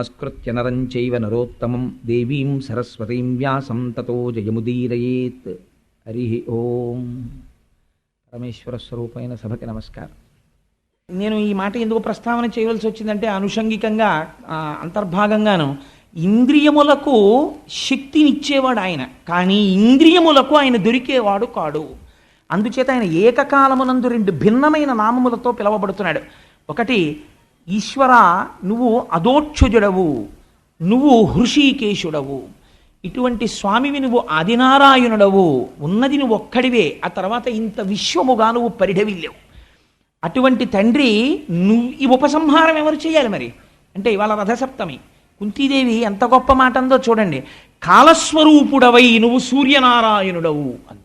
నమస్కృత్య నరంచైవ నరోత్తమం దేవీం సరస్వతీం వ్యాసం తతో జయముదీరయేత్ హరి ఓం పరమేశ్వర స్వరూపమైన సభకి నమస్కారం। నేను ఈ మాట ఎందుకు ప్రస్తావన చేయవలసి వచ్చిందంటే అనుషంగికంగా అంతర్భాగంగాను ఇంద్రియములకు శక్తినిచ్చేవాడు ఆయన కానీ ఇంద్రియములకు ఆయన దొరికేవాడు కాడు. అందుచేత ఆయన ఏకకాలమునందు రెండు భిన్నమైన నామములతో పిలవబడుతున్నాడు. ఒకటి ఈశ్వర నువ్వు అదోక్షుజుడవు నువ్వు హృషీకేశుడవు. ఇటువంటి స్వామివి నువ్వు ఆదినారాయణుడవు. ఉన్నది నువ్వు ఒక్కడివే ఆ తర్వాత ఇంత విశ్వముగా నువ్వు పరిఢవిల్లేవు. అటువంటి తండ్రి నువ్వు ఈ ఉపసంహారం ఎవరు చేయాలి మరి? అంటే ఇవాళ రథసప్తమి. కుంతీదేవి ఎంత గొప్ప మాట అందో చూడండి. కాలస్వరూపుడవై నువ్వు సూర్యనారాయణుడవు అంది.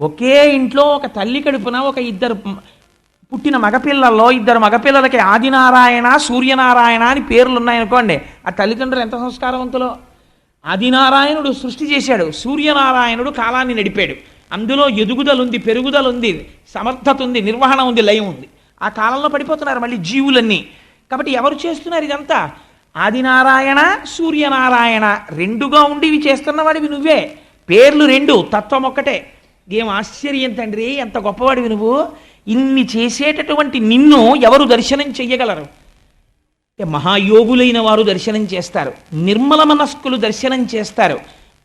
ఒకే ఇంట్లో ఒక తల్లి కడుపున ఒక ఇద్దరు పుట్టిన మగపిల్లల్లో ఇద్దరు మగపిల్లలకి ఆదినారాయణ సూర్యనారాయణ అని పేర్లు ఉన్నాయనుకోండి ఆ తల్లిదండ్రులు ఎంత సంస్కారవంతులో? ఆదినారాయణుడు సృష్టి చేశాడు సూర్యనారాయణుడు కాలాన్ని నడిపాడు. అందులో ఎదుగుదలుంది పెరుగుదలుంది సమర్థత ఉంది నిర్వహణ ఉంది లయం ఉంది. ఆ కాలంలో పడిపోతున్నారు మళ్ళీ జీవులన్నీ. కాబట్టి ఎవరు చేస్తున్నారు ఇదంతా? ఆదినారాయణ సూర్యనారాయణ రెండుగా ఉండి ఇవి చేస్తున్నవాడివి నువ్వే. పేర్లు రెండు తత్వం ఒక్కటే. ఏం ఆశ్చర్యం తండ్రి ఎంత గొప్పవాడివి నువ్వు. ఇన్ని చేసేటటువంటి నిన్ను ఎవరు దర్శనం చెయ్యగలరు? మహాయోగులైన వారు దర్శనం చేస్తారు. నిర్మల మనస్కులు దర్శనం చేస్తారు.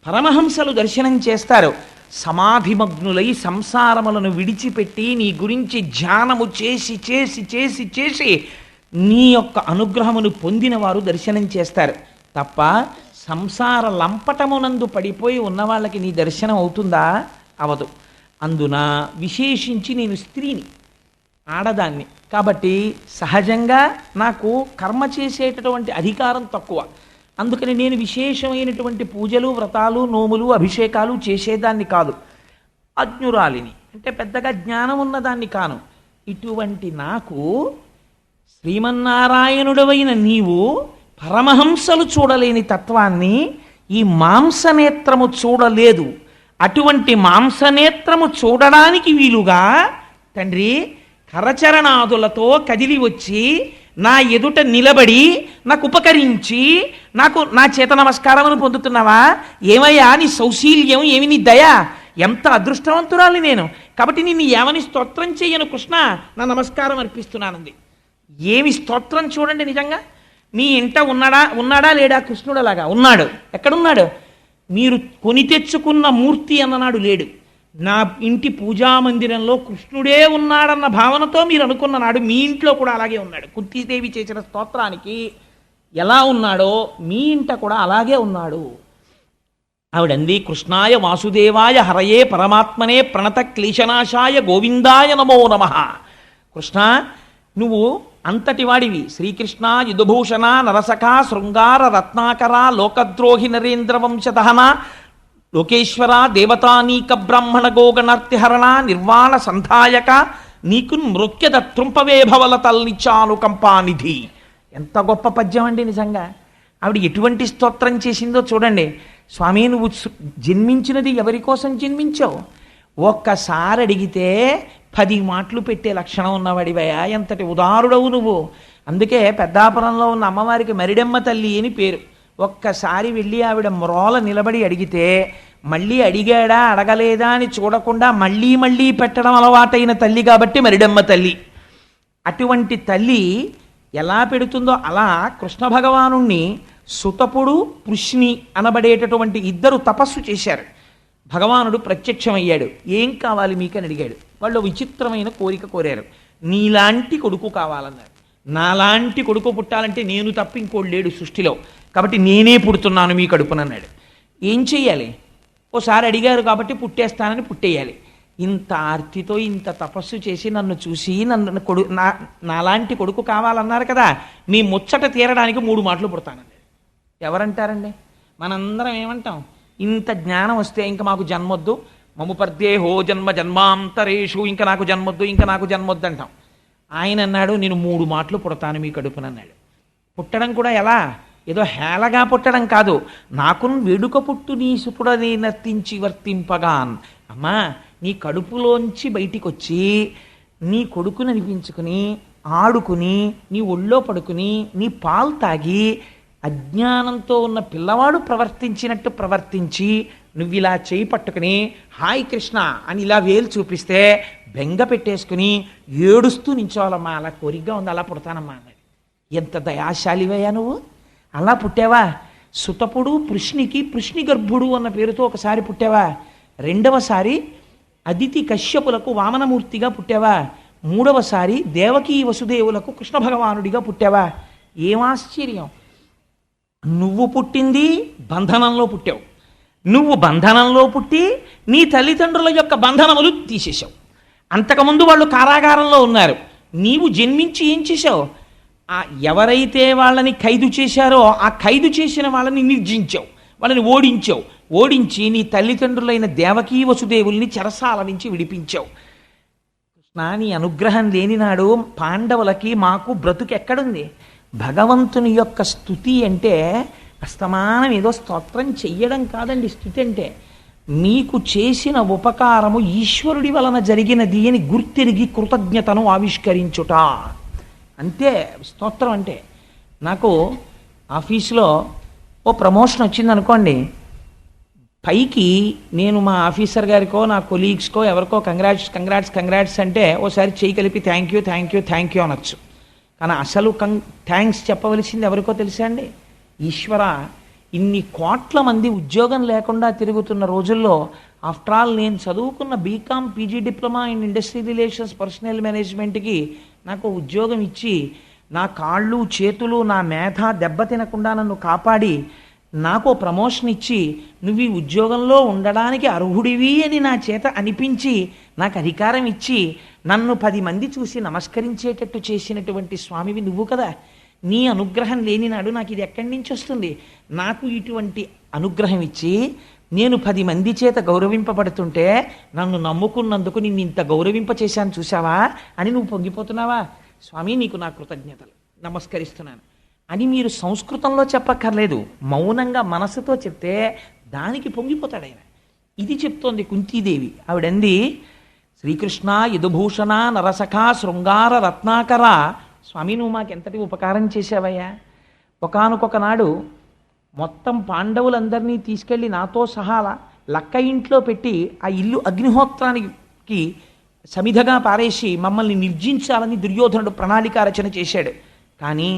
పరమహంసలు దర్శనం చేస్తారు. సమాధిమగ్నులై సంసారములను విడిచిపెట్టి నీ గురించి ధ్యానము చేసి చేసి చేసి చేసి నీ యొక్క అనుగ్రహమును పొందిన వారు దర్శనం చేస్తారు. తప్ప సంసార లంపటమునందు పడిపోయి ఉన్న వాళ్ళకి నీ దర్శనం అవుతుందా? అవదు. అందున విశేషించి నేను స్త్రీని ఆడదాన్ని. కాబట్టి సహజంగా నాకు కర్మ చేసేటటువంటి అధికారం తక్కువ. అందుకని నేను విశేషమైనటువంటి పూజలు వ్రతాలు నోములు అభిషేకాలు చేసేదాన్ని కాదు. అజ్ఞురాలిని అంటే పెద్దగా జ్ఞానం ఉన్నదాన్ని కాను. ఇటువంటి నాకు శ్రీమన్నారాయణుడవైన నీవు పరమహంసలు చూడలేని తత్వాన్ని ఈ మాంసనేత్రము చూడలేదు. అటువంటి మాంసనేత్రము చూడడానికి వీలుగా తండ్రి కరచరణాదులతో కదిలి వచ్చి నా ఎదుట నిలబడి నాకు ఉపకరించి నాకు నా చేత నమస్కారమును పొందుతున్నావా? ఏమయ్యా నీ సౌశీల్యం ఏమి నీ దయ? ఎంత అదృష్టవంతురాలి నేను. కాబట్టి నిన్ను ఏమని స్తోత్రం చేయను కృష్ణ. నా నమస్కారం అర్పిస్తున్నానంది. ఏమి స్తోత్రం చూడండి నిజంగా. నీ ఇంట ఉన్నాడా ఉన్నాడా లేడా? కృష్ణుడు అలాగా ఉన్నాడు. ఎక్కడున్నాడు? మీరు కొని తెచ్చుకున్న మూర్తి అన్ననాడు లేడు. నా ఇంటి పూజా మందిరంలో కృష్ణుడే ఉన్నాడన్న భావనతో మీరు అనుకున్న నాడు మీ ఇంట్లో కూడా అలాగే ఉన్నాడు. కుంతీదేవి చేసిన స్తోత్రానికి ఎలా ఉన్నాడో మీ ఇంట కూడా అలాగే ఉన్నాడు. ఆవిడంది కృష్ణాయ వాసుదేవాయ హరయే పరమాత్మనే ప్రణత క్లేశనాశాయ గోవిందాయ నమో నమ. కృష్ణ నువ్వు అంతటి వాడివి. శ్రీకృష్ణ యుధభూషణ నరసఖ శృంగార రత్నాకర లోకద్రోహి నరేంద్ర వంశదహన లోకేశ్వర దేవతానీక బ్రాహ్మణ గోగణార్తిహరణ నిర్వాణ సంధాయక నీకు మృక్యద త్రుంపవే భవల తల్లిచాను కంపానిధి. ఎంత గొప్ప పద్యం అండి నిజంగా. ఆవిడ ఎటువంటి స్తోత్రం చేసిందో చూడండి. స్వామి నువ్వు జన్మించినది ఎవరి కోసం జన్మించావు? ఒక్కసారి అడిగితే పది మాటలు పెట్టే లక్షణం ఉన్నవాడివయ్యా ఎంతటి ఉదారుడవు నువ్వు. అందుకే పెద్దాపురంలో ఉన్న అమ్మవారికి మరిడెమ్మ తల్లి అని పేరు. ఒక్కసారి వెళ్ళి ఆవిడ మ్రోల నిలబడి అడిగితే మళ్ళీ అడిగాడా అడగలేదా అని చూడకుండా మళ్ళీ మళ్ళీ పెట్టడం అలవాటైన తల్లి కాబట్టి మరిడమ్మ తల్లి. అటువంటి తల్లి ఎలా పెడుతుందో అలా కృష్ణ భగవానుణ్ణి సుతపుడు పృష్ణి అనబడేటటువంటి ఇద్దరు తపస్సు చేశారు. భగవానుడు ప్రత్యక్షమయ్యాడు. ఏం కావాలి మీకని అడిగాడు. వాళ్ళు విచిత్రమైన కోరిక కోరారు. నీలాంటి కొడుకు కావాలన్నారు. నాలాంటి కొడుకు పుట్టాలంటే నేను తప్ప ఇంకోడు లేడు సృష్టిలో. కాబట్టి నేనే పుడుతున్నాను మీ కడుపునన్నాడు ఏం చెయ్యాలి? ఓసారి అడిగారు కాబట్టి పుట్టేస్తానని పుట్టేయాలి. ఇంత ఆర్తితో ఇంత తపస్సు చేసి నన్ను చూసి నన్ను కొడు నా నాలాంటి కొడుకు కావాలన్నారు కదా మీ ముచ్చట తీరడానికి మూడు మాటలు పుడతానండి ఎవరంటారండి? మనందరం ఏమంటాం? ఇంత జ్ఞానం వస్తే ఇంకా మాకు జన్మొద్దు. మము పర్దేహో జన్మ జన్మాంతరేషు ఇంకా నాకు జన్మొద్దు ఇంకా నాకు జన్మొద్దు అంటాం. ఆయన అన్నాడు నేను మూడు మాటలు పుడతాను మీ కడుపునన్నాడు పుట్టడం కూడా ఎలా? ఏదో హేళగా పుట్టడం కాదు. నాకు వేడుక పుట్టు నీ సుపుడని నర్తించి వర్తింపగాన్. అమ్మా నీ కడుపులోంచి బయటికి వచ్చి నీ కొడుకుని అనిపించుకుని ఆడుకుని నీ ఒళ్ళో పడుకుని నీ పాలు తాగి అజ్ఞానంతో ఉన్న పిల్లవాడు ప్రవర్తించినట్టు ప్రవర్తించి నువ్వు ఇలా చేయి పట్టుకుని హాయ్ కృష్ణ అని ఇలా వేలు చూపిస్తే బెంగ పెట్టేసుకుని ఏడుస్తూ నించోవాలమ్మా. అలా కోరికగా ఉంది అలా పుడతానమ్మా అన్నది. ఎంత దయాశాలివయ్యా నువ్వు? అలా పుట్టావా? సుతపుడు పృష్ణికి పృష్ణి గర్భుడు అన్న పేరుతో ఒకసారి పుట్టావా? రెండవసారి అదితి కశ్యపులకు వామనమూర్తిగా పుట్టావా? మూడవసారి దేవకీ వసుదేవులకు కృష్ణ భగవానుడిగా పుట్టావా? ఏం ఆశ్చర్యం! నువ్వు పుట్టింది బంధనంలో పుట్టావు. నువ్వు బంధనంలో పుట్టి నీ తల్లిదండ్రుల యొక్క బంధనములు తీసేశావు. అంతకుముందు వాళ్ళు కారాగారంలో ఉన్నారు. నీవు జన్మించి ఏం చేశావు? ఆ ఎవరైతే వాళ్ళని ఖైదు చేశారో ఆ ఖైదు చేసిన వాళ్ళని నిర్జించావు. వాళ్ళని ఓడించావు. ఓడించి నీ తల్లిదండ్రులైన దేవకీ వసుదేవుల్ని చెరసాల నుంచి విడిపించావు. కృష్ణ నీ అనుగ్రహం లేనినాడు పాండవులకి మాకు బ్రతుకు ఎక్కడుంది? భగవంతుని యొక్క స్థుతి అంటే అస్తమానం ఏదో స్తోత్రం చెయ్యడం కాదండి స్థుతి అంటే మీకు చేసిన ఉపకారము ఈశ్వరుడి వలన జరిగినది అని గుర్తిరిగి కృతజ్ఞతను ఆవిష్కరించుట. అంతే స్తోత్రం అంటే. నాకు ఆఫీస్లో ఓ ప్రమోషన్ వచ్చింది అనుకోండి పైకి నేను మా ఆఫీసర్ గారికో నా కొలీగ్స్కో ఎవరికో కంగ్రాట్స్ కంగ్రాట్స్ కంగ్రాట్స్ అంటే ఓసారి చేయి కలిపి thank you thank you thank you అనొచ్చు. కానీ అసలు కం థ్యాంక్స్ చెప్పవలసింది ఎవరికో తెలుసా అండి? ఈశ్వర ఇన్ని కోట్ల మంది ఉద్యోగం లేకుండా తిరుగుతున్న రోజుల్లో ఆఫ్టర్ ఆల్ నేను చదువుకున్న BCom PG diploma in industry relations personal మేనేజ్మెంట్కి నాకు ఉద్యోగం ఇచ్చి నా కాళ్ళు చేతులు నా మేధ దెబ్బతినకుండా నన్ను కాపాడి నాకు ప్రమోషన్ ఇచ్చి నువ్వు ఈ ఉద్యోగంలో ఉండడానికి అర్హుడివి అని నా చేత అనిపించి నాకు అధికారం ఇచ్చి నన్ను పది మంది చూసి నమస్కరించేటట్టు చేసినటువంటి స్వామివి నువ్వు కదా. నీ అనుగ్రహం లేని నాడు నాకు ఇది ఎక్కడి నుంచి వస్తుంది? నాకు ఇటువంటి అనుగ్రహం ఇచ్చి నేను పది మంది చేత గౌరవింపబడుతుంటే నన్ను నమ్ముకున్నందుకు నిన్ను ఇంత గౌరవింప చేశాను చూసావా అని నువ్వు పొంగిపోతున్నావా? స్వామి నీకు నా కృతజ్ఞతలు. నమస్కరిస్తున్నాను. అని మీరు సంస్కృతంలో చెప్పక్కర్లేదు. మౌనంగా మనసుతో చెప్తే దానికి పొంగిపోతాడు ఆయన ఇది చెప్తోంది కుంతీదేవి. ఆవిడంది శ్రీకృష్ణ యదుభూషణ నరసఖ శృంగార రత్నాకర స్వామి నువ్వు మాకెంతటి ఉపకారం చేశావయ్యా? ఒకనొకొకనాడు మొత్తం పాండవులందరినీ తీసుకెళ్ళి నాతో సహా లక్క ఇంట్లో పెట్టి ఆ ఇల్లు అగ్నిహోత్రానికి సమిధగా పారేసి మమ్మల్ని నిర్జించాలని దుర్యోధనుడు ప్రణాళిక రచన చేశాడు. కానీ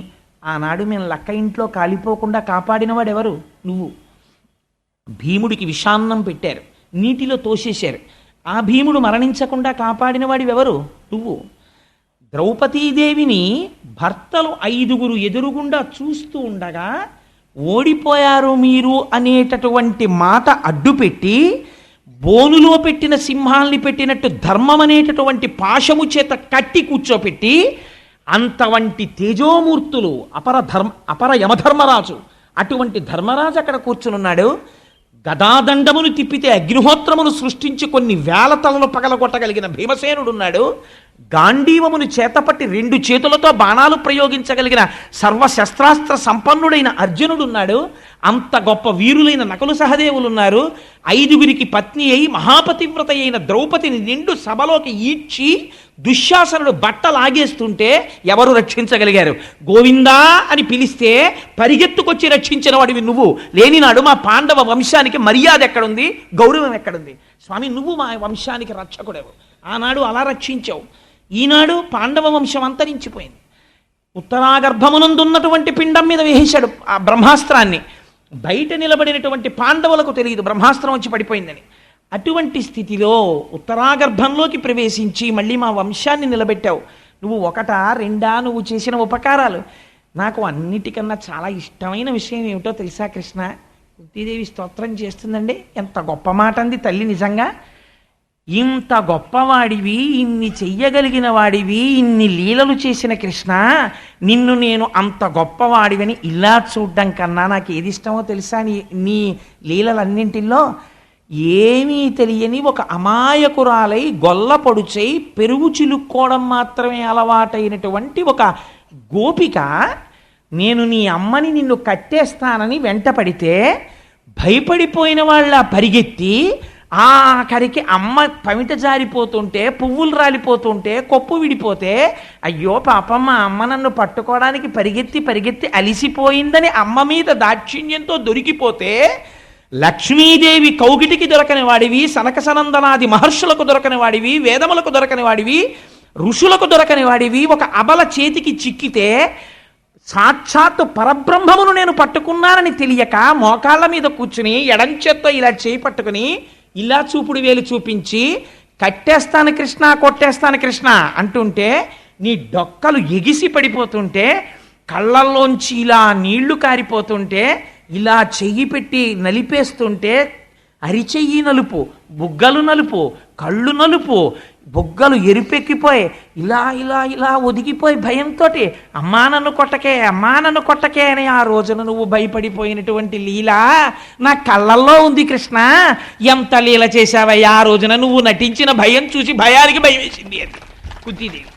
ఆనాడు మేము లక్క ఇంట్లో కాలిపోకుండా కాపాడినవాడు ఎవరు నువ్వు. భీముడికి విషాన్నం పెట్టారు. నీటిలో తోసేశారు. ఆ భీముడు మరణించకుండా కాపాడినవాడు ఎవరు నువ్వు. ద్రౌపదీదేవిని భర్తలు ఐదుగురు ఎదురుగుండా చూస్తూ ఉండగా ఓడిపోయారు మీరు అనేటటువంటి మాట అడ్డుపెట్టి బోనులో పెట్టిన సింహాల్ని పెట్టినట్టు ధర్మం అనేటటువంటి పాశము చేత కట్టి కూర్చోపెట్టి అంతవంటి తేజోమూర్తులు అపర ధర్మ అపర యమధర్మరాజు. అటువంటి ధర్మరాజు అక్కడ కూర్చునున్నాడు. గదాదండమును తిప్పితే అగ్నిహోత్రమును సృష్టించి కొన్ని వేల తలలు పగలగొట్టగలిగిన భీమసేనుడున్నాడు. గాంధీవమును చేతపట్టి రెండు చేతులతో బాణాలు ప్రయోగించగలిగిన సర్వశస్త్రాస్త్ర సంపన్నుడైన అర్జునుడున్నాడు. అంత గొప్ప వీరులైన నకులు సహదేవులున్నారు. ఐదుగురికి పత్ని అయి మహాపతివ్రత అయిన ద్రౌపదిని నిండు సభలోకి ఈడ్చి దుశ్శాసనుడు బట్ట లాగేస్తుంటే ఎవరు రక్షించగలిగారు? గోవిందా అని పిలిస్తే పరిగెత్తుకొచ్చి రక్షించిన వాడివి నువ్వు. లేనినాడు మా పాండవ వంశానికి మర్యాద ఎక్కడుంది? గౌరవం ఎక్కడుంది? స్వామి నువ్వు మా వంశానికి రక్షకుడేవు. ఆనాడు అలా రక్షించావు. ఈనాడు పాండవ వంశం అంతరించిపోయింది. ఉత్తరాగర్భమునందున్నటువంటి పిండం మీద వేసేశాడు ఆ బ్రహ్మాస్త్రాన్ని బయట నిలబడినటువంటి పాండవులకు తెలియదు బ్రహ్మాస్త్రం వచ్చి పడిపోయిందని. అటువంటి స్థితిలో ఉత్తరాగర్భంలోకి ప్రవేశించి మళ్ళీ మా వంశాన్ని నిలబెట్టావు. నువ్వు ఒకటా రెండా నువ్వు చేసిన ఉపకారాలు. నాకు అన్నిటికన్నా చాలా ఇష్టమైన విషయం ఏమిటో తెలుసా కృష్ణ? కుంతీదేవి స్తోత్రం చేస్తుందండి. ఎంత గొప్ప మాట అంది తల్లి నిజంగా. ఇంత గొప్పవాడివి ఇన్ని చెయ్యగలిగిన వాడివి ఇన్ని లీలలు చేసిన కృష్ణ నిన్ను నేను అంత గొప్పవాడివని ఇలా చూడడం కన్నా నాకు ఏది ఇష్టమో తెలుసా నీ నీ లీలలన్నింటిలో ఏమీ తెలియని ఒక అమాయకురాలై గొల్ల పొడుచై పెరుగు చిలుక్కోవడం మాత్రమే అలవాటైనటువంటి ఒక గోపిక నేను నీ అమ్మని నిన్ను కట్టేస్తానని వెంట పడితే భయపడిపోయిన వాళ్ళ పరిగెత్తి ఆఖరికి అమ్మ పమిట జారిపోతుంటే పువ్వులు రాలిపోతుంటే కొప్పు విడిపోతే అయ్యో పాపమ్మ అమ్మ నన్ను పట్టుకోవడానికి పరిగెత్తి పరిగెత్తి అలిసిపోయిందని అమ్మ మీద దాక్షిణ్యంతో దొరికిపోతే లక్ష్మీదేవి కౌగిటికి దొరకని వాడివి సనక సనందనాది మహర్షులకు దొరకని వాడివి వేదములకు దొరకని వాడివి ఋషులకు దొరకని వాడివి ఒక అబల చేతికి చిక్కితే సాక్షాత్తు పరబ్రహ్మమును నేను పట్టుకున్నానని తెలియక మోకాళ్ళ మీద కూర్చుని ఎడంచేత్తో ఇలా చేయి పట్టుకుని ఇలా చూపుడు వేలు చూపించి కట్టేస్తాను కృష్ణ కొట్టేస్తాను కృష్ణ అంటుంటే నీ డొక్కలు ఎగిసి పడిపోతుంటే కళ్ళల్లోంచి ఇలా నీళ్ళు కారిపోతుంటే ఇలా చెయ్యి పెట్టి నలిపేస్తుంటే అరిచెయ్యి నలుపు బుగ్గలు నలుపు కళ్ళు నలుపు బుగ్గలు ఎరిపెక్కిపోయి ఇలా ఇలా ఇలా ఒదిగిపోయి భయంతో అమ్మా నన్ను కొట్టకే అమ్మా నన్ను కొట్టకే అని ఆ రోజున నువ్వు భయపడిపోయినటువంటి లీల నా కళ్ళల్లో ఉంది కృష్ణ. ఎంత లీల చేశావయ్యా? ఆ రోజున నువ్వు నటించిన భయం చూసి భయానికి భయం వేసింది అది. కుద్దిదేవి